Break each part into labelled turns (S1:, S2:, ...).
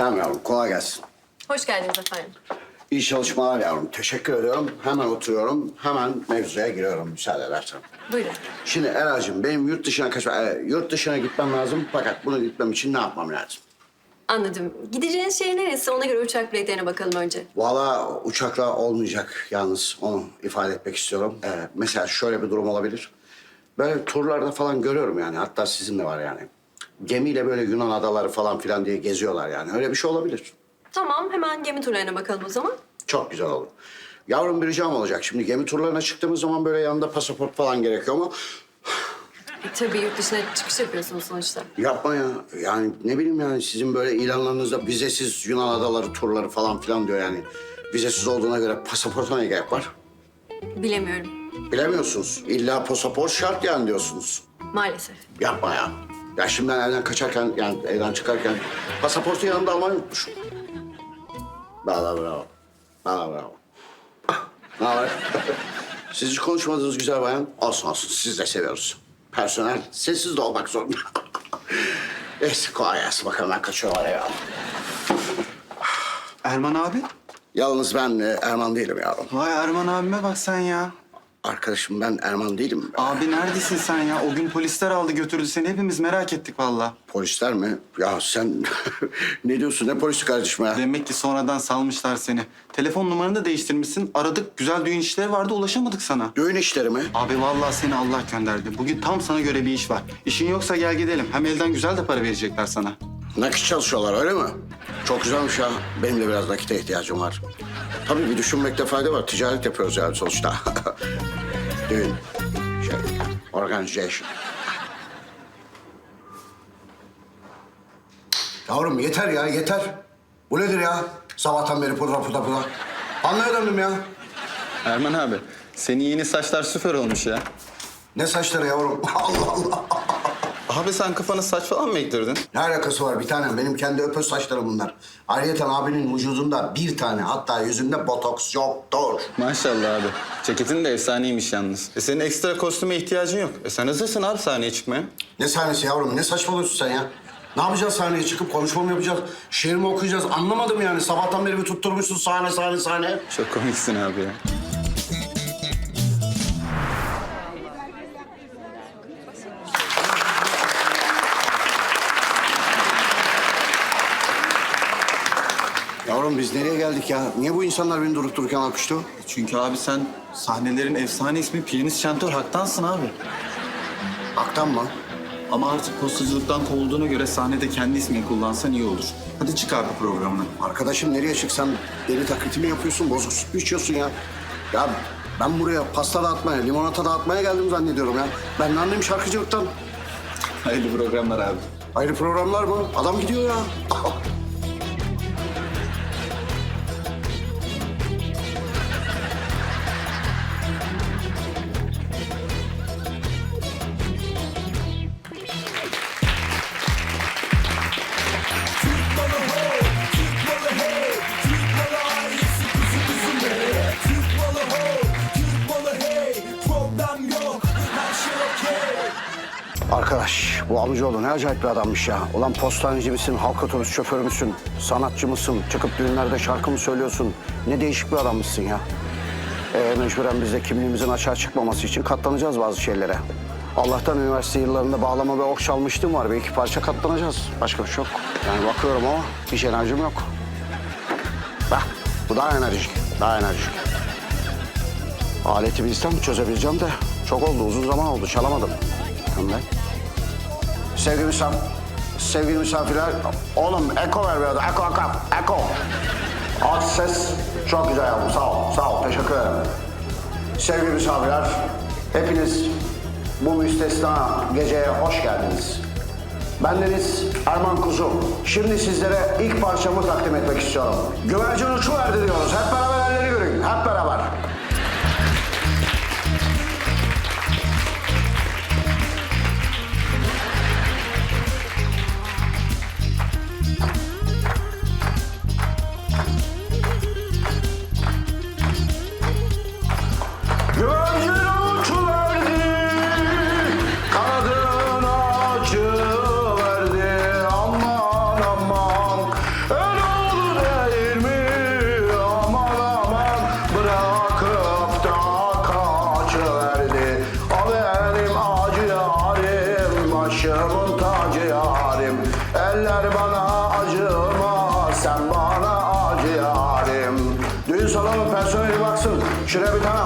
S1: Selam yavrum, kolay gelsin.
S2: Hoş geldiniz efendim.
S1: İyi çalışmalar yavrum. Teşekkür ediyorum. Hemen oturuyorum. Hemen mevzuya giriyorum müsaade edersen.
S2: Buyurun.
S1: Şimdi Eracığım benim yurt dışına kaçma, e, yurt dışına gitmem lazım. Fakat bunu gitmem için ne yapmam lazım?
S2: Anladım. Gideceğiniz şehir neresi? Ona göre uçak biletlerine bakalım önce.
S1: Valla uçakla olmayacak yalnız onu ifade etmek istiyorum. Ee, mesela şöyle bir durum olabilir. Böyle turlarda falan görüyorum yani. Hatta sizin de var yani. Gemiyle böyle Yunan adaları falan filan diye geziyorlar yani. Öyle bir şey olabilir.
S2: Tamam, hemen gemi turlarına bakalım o zaman.
S1: Çok güzel olur. Yavrum bir ricam olacak. Şimdi gemi turlarına çıktığımız zaman böyle yanında pasaport falan gerekiyor mu?
S2: E, tabii yurt dışına çıkış yapıyorsunuz sonuçta.
S1: Yapma ya. Yani ne bileyim yani sizin böyle ilanlarınızda vizesiz Yunan adaları turları falan filan diyor yani. Vizesiz olduğuna göre pasaporta ne gerek var?
S2: Bilemiyorum.
S1: Bilemiyorsunuz. İlla pasaport şart yani diyorsunuz.
S2: Maalesef.
S1: Yapma ya. Ya şimdi ben evden kaçarken yani evden çıkarken pasaportu yanımda almayı unutmuşum. Valla bravo. Valla bravo. Ne haber? Siz hiç konuşmadınız güzel bayan. Olsun olsun siz de seviyoruz. Personel sessiz de olmak zorunda. Neyse kolay gelsin bakalım ben kaçıyorum araya.
S3: Erman abi?
S1: Yalnız ben e, Erman değilim yavrum.
S3: Vay Erman abime bak sen ya.
S1: Arkadaşım ben Erman değilim.
S3: Abi neredesin sen ya? O gün polisler aldı götürdü seni. Hepimiz merak ettik valla.
S1: Polisler mi? Ya sen ne diyorsun ne polisi kardeşim ya?
S3: Demek ki sonradan salmışlar seni. Telefon numaranı da değiştirmişsin. Aradık güzel düğün işleri vardı ulaşamadık sana.
S1: Düğün işleri mi?
S3: Abi vallahi seni Allah gönderdi. Bugün tam sana göre bir iş var. İşin yoksa gel gidelim. Hem elden güzel de para verecekler sana.
S1: Nakit çalışıyorlar öyle mi? Çok güzelmiş ya. Benim de biraz nakite ihtiyacım var. Tabii bir düşünmekte fayda var. Ticaret yapıyoruz yani sonuçta. Düğün. Şey, organization. Yavrum yeter ya yeter. Bu nedir ya? Sabahtan beri pudra pudra pudra. Anlaya döndüm ya.
S3: Erman abi senin yeni saçlar süper olmuş ya.
S1: Ne saçları yavrum? Allah Allah.
S3: Abi sen kafana saç falan mı ektirdin?
S1: Ne alakası var bir tanem? Benim kendi öpöz saçlarım bunlar. Ayrıca abinin vücudunda bir tane hatta yüzünde botoks yoktur.
S3: Maşallah abi. Ceketin de efsaneymiş yalnız. E senin ekstra kostüme ihtiyacın yok. E sen hazırsın abi sahneye çıkmaya.
S1: Ne sahnesi yavrum? Ne saçmalıyorsun sen ya? Ne yapacağız sahneye çıkıp konuşma mı yapacağız? Şiir mi okuyacağız? Anlamadım yani. Sabahtan beri bir tutturmuşsun sahne sahne sahne.
S3: Çok komiksin abi ya.
S1: Yavrum biz nereye geldik ya? Niye bu insanlar beni durup dururken alkışlıyor?
S3: Çünkü abi sen sahnelerin efsane ismi piyanist şantör Hak'tansın abi.
S1: Aktan mı?
S3: Ama artık postacılıktan kovulduğuna göre sahnede kendi ismini kullansan iyi olur. Hadi çık abi programına.
S1: Arkadaşım nereye çıksan deli taklidi mi yapıyorsun? Bozuk süt mü içiyorsun ya? Ya ben buraya pasta dağıtmaya, limonata dağıtmaya geldim zannediyorum ya. Ben ne anlayayım şarkıcılıktan?
S3: Hayırlı programlar abi.
S1: Ayrı programlar mı? Adam gidiyor ya. Bu amcaoğlu ne acayip bir adammış ya. Ulan postaneci misin, halk otobüs şoförü müsün, sanatçı mısın, çıkıp düğünlerde şarkı mı söylüyorsun? Ne değişik bir adammışsın ya. Ee, mecburen biz de kimliğimizin açığa çıkmaması için katlanacağız bazı şeylere. Allah'tan üniversite yıllarında bağlama ve ok çalmıştım var. Bir iki parça katlanacağız. Başka bir şey yok. Yani bakıyorum ama hiç enerjim yok. Bak bu daha enerjik, daha enerjik. Aleti bilsem çözebileceğim de çok oldu, uzun zaman oldu. Çalamadım. Tamam ben. Sevgili misafir, sevgili misafirler, oğlum eko ver biraz, eko eko, eko. Aç ses, çok güzel yavrum, sağ ol, sağ ol, teşekkür ederim. Sevgili misafirler, hepiniz bu müstesna geceye hoş geldiniz. Bendeniz Erman Kuzu. Şimdi sizlere ilk parçamı takdim etmek istiyorum. Güvercin uçuverdi diyoruz. Hep beraber elleri görün, hep beraber.
S4: Başımın tacı yarim. Eller bana acıma sen bana acı yarim. Düğün salonu personeli baksın. Şuraya bir tane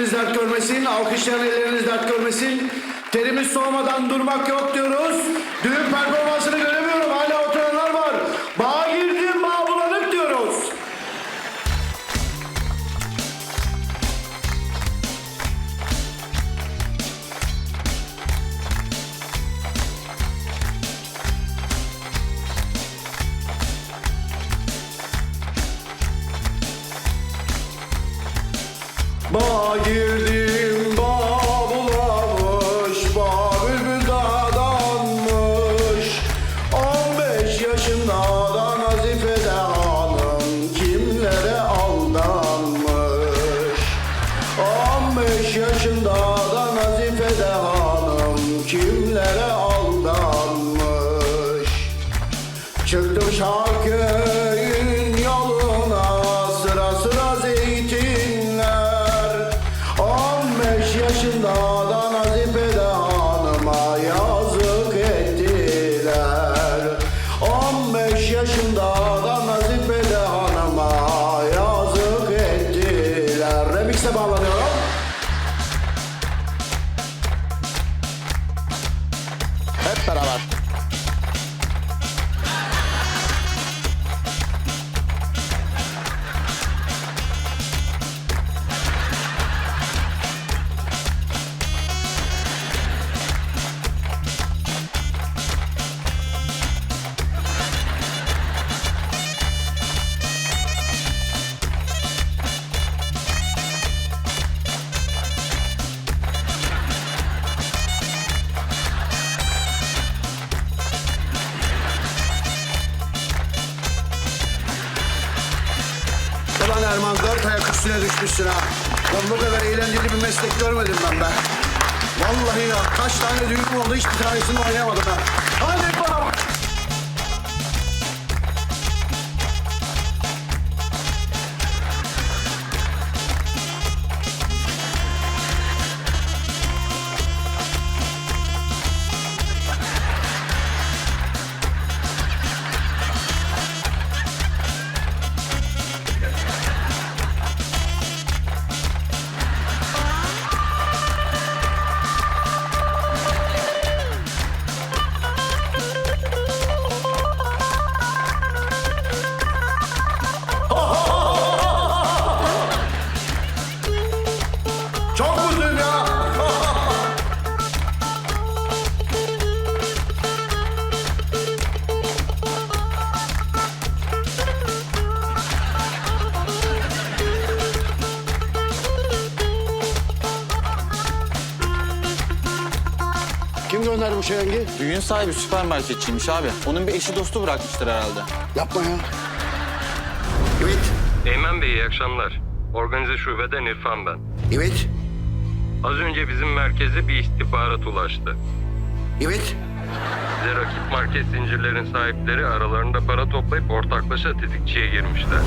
S1: elleriniz dert görmesin, alkışlayan elleriniz dert görmesin. Terimiz soğumadan durmak yok diyoruz. Düğün performansını göremiyorum, yaşında da Nazife de hanım kimlere aldanmış. Çıktım Şarköy'ün üstüne düşmüşsün ha. Lan bu kadar eğlenceli bir meslek görmedim ben be. Vallahi ya kaç tane düğün oldu hiçbir tanesini oynayamadım ha.
S4: Bu şerengi?
S3: Düğün sahibi süpermarketçiymiş abi. Onun bir eşi dostu bırakmıştır herhalde.
S4: Yapma ya. Evet,
S5: Eymen Bey iyi akşamlar. Organize şubeden İrfan ben.
S4: evet.
S5: Az önce bizim merkeze bir istihbarat ulaştı.
S1: Evet.
S5: Bize rakip market zincirlerin sahipleri aralarında para toplayıp ortaklaşa tetikçiye girmişler.